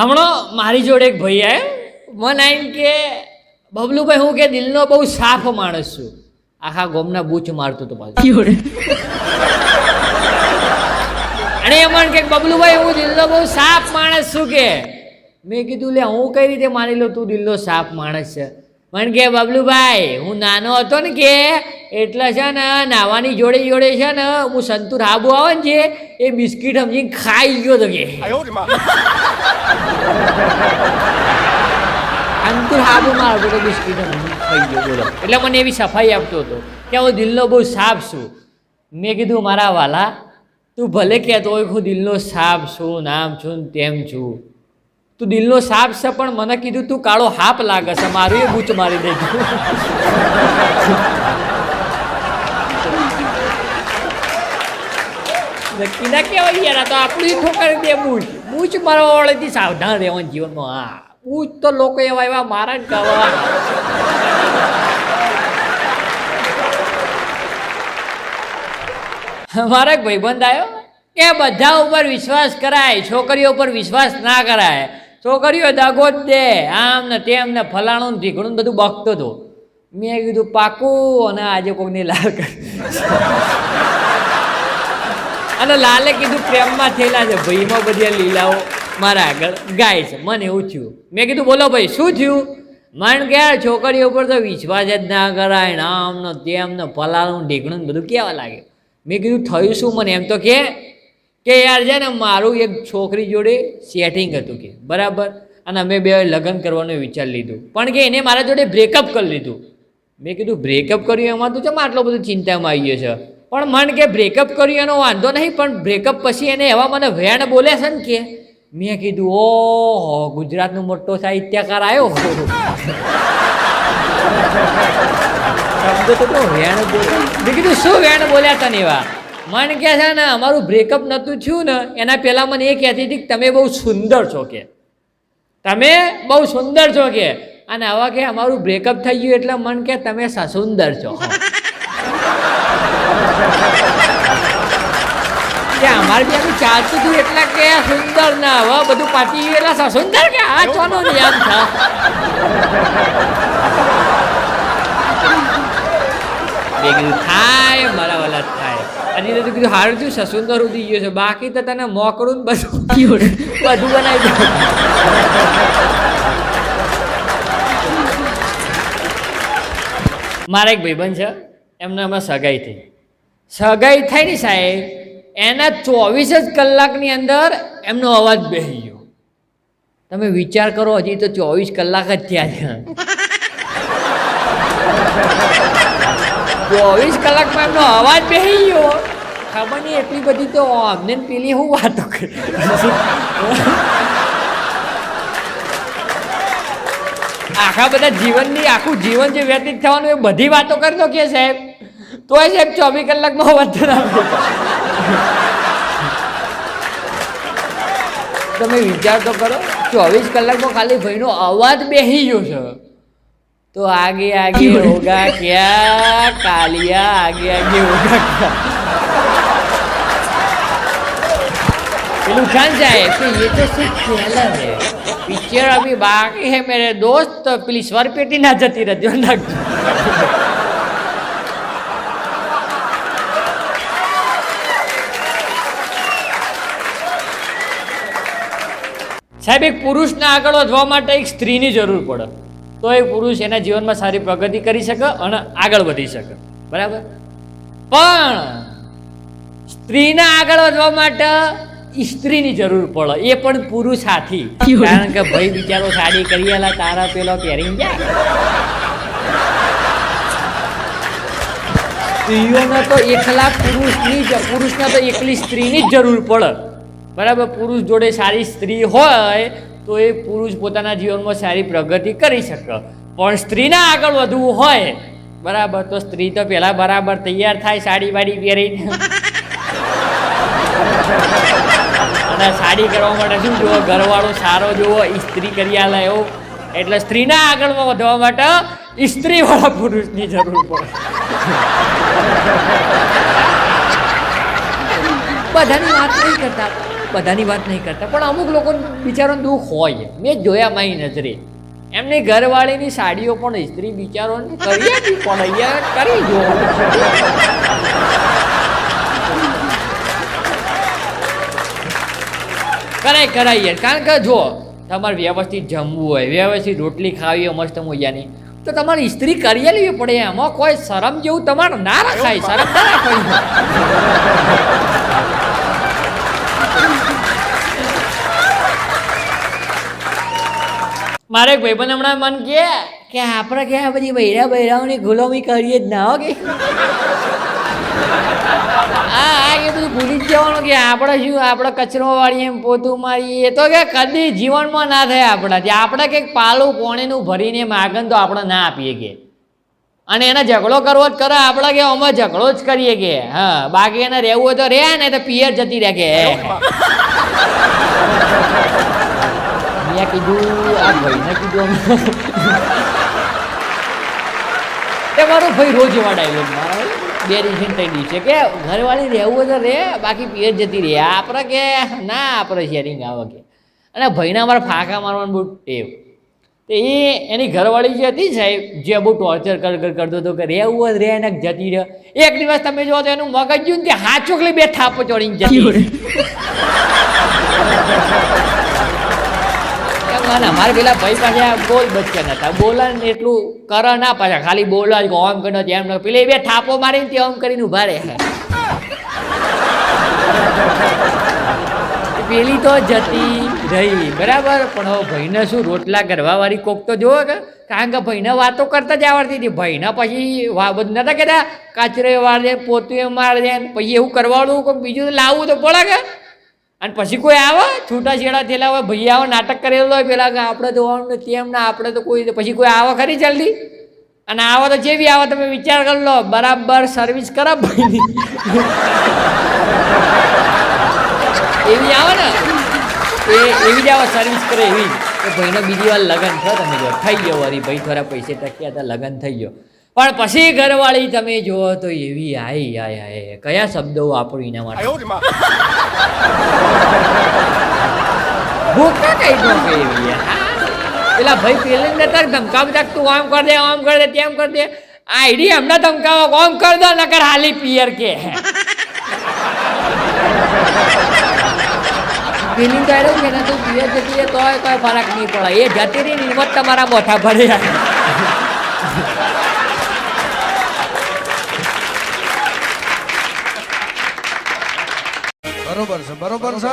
હમણાં મારી જોડે એક ભાઈ આવ્યો મને આવીને કે બબલુભાઈ હું કે દિલનો બહુ સાફ માણસ છું. આખા ગોમના બૂચ મારતો હતો પાછું અને એ મને કે બબલુભાઈ હું દિલનો બહુ સાફ માણસ છું કે. મેં કીધું લે હું કઈ રીતે માની લઉં તું દિલનો સાફ માણસ છે. મને કે બબલુભાઈ હું નાનો હતો ને કે એટલે છે ને નાવાની જોડે જોડે છે ને હું સંતુર આબુ આવે ને છે એ બિસ્કીટ સમજીને ખાઈ ગયો તો કે. બિલકુલ હાબુમાં આવતો હતો બિસ્કીટનો થઈ ગયો, બોલો. એટલે મને એવી સફાઈ આપતો હતો કે હું દિલનો બહુ સાફ છું. મેં કીધું, મારા વાલા, તું ભલે કહેતો હોય હું દિલનો સાફ છું, નામ છું ને તેમ છું. તું દિલનો સાફ છે, પણ મને કીધું, તું કાળો હાપ લાગે છે, મારું એ બૂચ મારી દે નક્કી ના કહેવાય યાર તો આપણું ઠોકારી દે બૂચ. બૂચ મારવા વાળેથી સાવધાન રહેવાનું જીવનમાં, હા. બૂચ તો લોકો એવા એવા મારા જ ગાવા મારા ભાઈબંધ આવ્યો. કે બધા ઉપર વિશ્વાસ કરાય, છોકરીઓ ઉપર વિશ્વાસ ના કરાય. છોકરીઓ દાગો જ દે, આમ ને તેમ ને ફલાણું ઢીકણું બધું બગતો હતો. મેં કીધું, પાકું અને આજે કોકની લાલ અને લાલે કીધું, પ્રેમમાં થયેલા છે ભાઈમાં બધી લીલાઓ. મારા આગળ ગાય છે. મને એવું થયું. મેં કીધું, બોલો ભાઈ, શું થયું? મને કે યાર છોકરીઓ ઉપર તો વિશ્વાસ જ ના કરાય. ને આમ ને તેમ ને ફલાણું ઢીકણું બધું કેવા લાગે? મેં કીધું, થયું શું? મને એમ તો કે કે યાર, છે ને, મારું એક છોકરી જોડે સેટિંગ હતું કે, બરાબર? અને અમે બે લગ્ન કરવાનું વિચાર લીધું. પણ કે એને મારા જોડે બ્રેકઅપ કરી લીધું. મેં કીધું બ્રેકઅપ કર્યું એમાં તું ચમ આટલો બધો ચિંતામાં આવી ગયો છે? પણ મન કે બ્રેકઅપ કર્યું એનો વાંધો નહીં, પણ બ્રેકઅપ પછી એને એવા મને વેણ બોલે છે ને કે મેં કીધું, ઓહો, ગુજરાતનો મોટો સાહિત્યકાર આવ્યો શબ્દ કીધું, શું વેણ બોલ્યા તને એવા? મન કે છે, ને, અમારું બ્રેકઅપ નહોતું થયું ને, એના પહેલાં મને એ કહેતી હતી કે તમે બહુ સુંદર છો કે. તમે બહુ સુંદર છો કે. અને આવા કે અમારું બ્રેકઅપ થઈ ગયું એટલે મન કે તમે સસુંદર છો. કે અમારે બી આનું ચાલતું હતું એટલા કે સુંદર ના હવે બધું પાટી ગયું એટલે સસુંદર કે? આ ચોનો યાદ થા મેં કીધું થાય મારા વાલા થાય. અને એને તો કીધું હારું થયું સસુંદર ઉડી ગયો છે. બાકી તો તને મોકળું ને બધું બધું બનાવી દઉં મારા એક ભાઈબંધ છે એમને હમણાં સગાઈ થઈ. સગાઈ થઈ ને સાહેબ એના ચોવીસ જ કલાકની અંદર એમનો અવાજ બેસી ગયો. તમે વિચાર કરો, હજી તો ચોવીસ કલાક જ થયા છે. ચોવીસ કલાકમાં એમનો અવાજ બેસી ગયો. ખબર નહીં એટલી બધી તો અમને પેલી હું વાતો કરી. આખા બધા જીવનની, આખું જીવન જે વ્યતીત થવાનું એ બધી વાતો કરતો કે સાહેબ? તોય સાહેબ ચોવીસ કલાકમાં ના બેઠા. તમે વિચાર તો કરો ચોવીસ કલાકમાં ખાલી ભાઈનો અવાજ બેસી ગયો છે તો આગે આગે હોગા ક્યાં કાલિયા આગે આગે હોગા ક્યાં પેલું खान साहब कि ये तो सिर्फ ट्रेलर है पिक्चर अभी बाकी है मेरे दोस्त પેલી સ્વરપેટી ના જતી રહે ધ્યાન રાખજો સાહેબ, એક પુરુષને આગળ વધવા માટે એક સ્ત્રીની જરૂર પડે. તો એ પુરુષ એના જીવનમાં સારી પ્રગતિ કરી શકે અને આગળ વધી શકે. બરાબર? પણ સ્ત્રીના આગળ વધવા માટે સ્ત્રીની જરૂર પડે. એ પણ પુરુષ હાથી. કારણ કે ભાઈ બિચારો સાડી કરીએલા તારા પેલો પહેરી જાય. સ્ત્રીઓને તો એકલા પુરુષની જ પુરુષને તો એકલી સ્ત્રીની જ જરૂર પડે. બરાબર, પુરુષ જોડે સારી સ્ત્રી હોય તો એ પુરુષ પોતાના જીવનમાં સારી પ્રગતિ કરી શકે. પણ સ્ત્રીના આગળ વધવું હોય, બરાબર, તો સ્ત્રી તો પહેલાં બરાબર તૈયાર થાય સાડી વાડી પહેરીને. અને સાડી કરવા માટે શું જુઓ, ઘરવાળો સારો જુઓ ઇસ્ત્રી કરી આલે એવો. એટલે સ્ત્રીના આગળમાં વધવા માટે ઇસ્ત્રીવાળા પુરુષની જરૂર પડે. બધાની વાત નહીં કરતા. બધાની વાત નહીં કરતા. પણ અમુક લોકો બિચારોને દુઃખ હોય. મેં જોયા મારી નજરે. એમની ઘરવાળીની સાડીઓ પણ ઇસ્ત્રી બિચારોને કરી આપી પણ અહીંયા કરી જો. કરાય કરાય યાર. કારણ કે જો, તમારે વ્યવસ્થિત જમવું હોય, વ્યવસ્થિત રોટલી ખાવી હોય, મસ્ત મોજાની, તો તમારે ઇસ્ત્રી કરી લેવી પડે. એમાં કોઈ શરમ જેવું તમારે ના રખાય. શરમ ના રાખવાની. મારે એક ભાઈબંધ હમણાં મન કે કે આપણે કે આ બધી બૈરા બૈરાઓની ગુલામી કરીએ જ ના હો કે. હા હા એ બધું ભૂલી જ જવાનું કે આપણે શું, આપણે કચરો વાળીએ પોતું મારીએ. એ તો કે કદી જીવનમાં ના થાય આપણાથી આપણે કંઈક પાલું પોણીનું ભરીને માગન તો આપણે ના આપીએ કે. અને એને ઝઘડો કરવો જ કરે, આપણે કે અમે ઝઘડો જ કરીએ કે. હા, બાકી એને રહેવું હોય તો રહે ને તો પિયર જતી રહે કે. મેં કીધું, આ ભાઈને કીધું એ મારો ભાઈ રોજ એવા ડાયલોગ મારો. બે દિવસે ને ત્રણ દિવસે કે ઘરવાળી રહેવું તો રહે બાકી પિયર જતી રહે. આપણે કે, ના આપણે શેરિંગ આવે કે. અને ભાઈના મારા ફાંકા મારવાનું બહુ ટેવ. તો એ, એની ઘરવાળી જે હતી સાહેબ, જે બહુ ટોર્ચર કર કર, કરતો હતો કે રહેવું હોય રે રહે ને જતી રહે. એક દિવસ તમે જુઓ તો એનું મગજ જોયું ને તે હાચોકલી બે થાપો ચોડીને જતી રહે. એમ ના ના, મારે પેલા ભાઈ પાસે બોલ બચ્ચા નતા બોલા ને એટલું કર ના પાછા. ખાલી બોલા જ ઓમ કરીને એમ ન પેલી બે થાપો મારીને તે ઓમ કરીને ઊભા રહે. પેલી તો જતી રહી બરાબર? પણ હવે ભાઈને શું રોટલા ગરવાવાળી કોક તો જોવો કે કારણ કે ભાઈને વાતો કરતા જ આવડતી હતી. ભાઈને પછી વાબત નતા કહેતા કાચરે દે પોતું માર પછી એવું કરવાળું કોઈક બીજું લાવવું તો પડે કે? અને પછી કોઈ આવે? છૂટા છેડા થયેલા હોય, ભાઈ આવે, નાટક કરેલો હોય, પેલા આપણે તો આમ તેમ ના, આપણે તો કોઈ પછી કોઈ આવે ખરી જલ્દી? અને આવો તો જેવી આવે, તમે વિચાર કરી લો, બરાબર સર્વિસ કરા ભાઈની. એવી આવે ને? એ એવી જ આવે સર્વિસ કરે એવી. જ ભાઈનો બીજી વાર લગ્ન થયો, તમે જો, થઈ ગયો વરી ભાઈ થોડા પૈસે ટક્યા હતા, લગ્ન થઈ ગયો. પણ પછી ઘરવાળી તમે જુઓ તો એવી આઈ આય આય કયા શબ્દો વાપરો એના માટે? ભૂકા કઈ નો એવી પેલા ભાઈ પેલે નતા ધમકાવ તું આમ કર દે આમ કર દે તેમ કર દે. આઈડી હમણાં ધમકાવો આમ કર દો નકર હાલી પિયર કે. ફિલિંગ કર્યો છે ને તું પીએ જતી તોય કોઈ ફરક નહીં પડે. એ જતી રહી નિમત તમારા મોઠા ભરે બરોબર છે બરોબર છે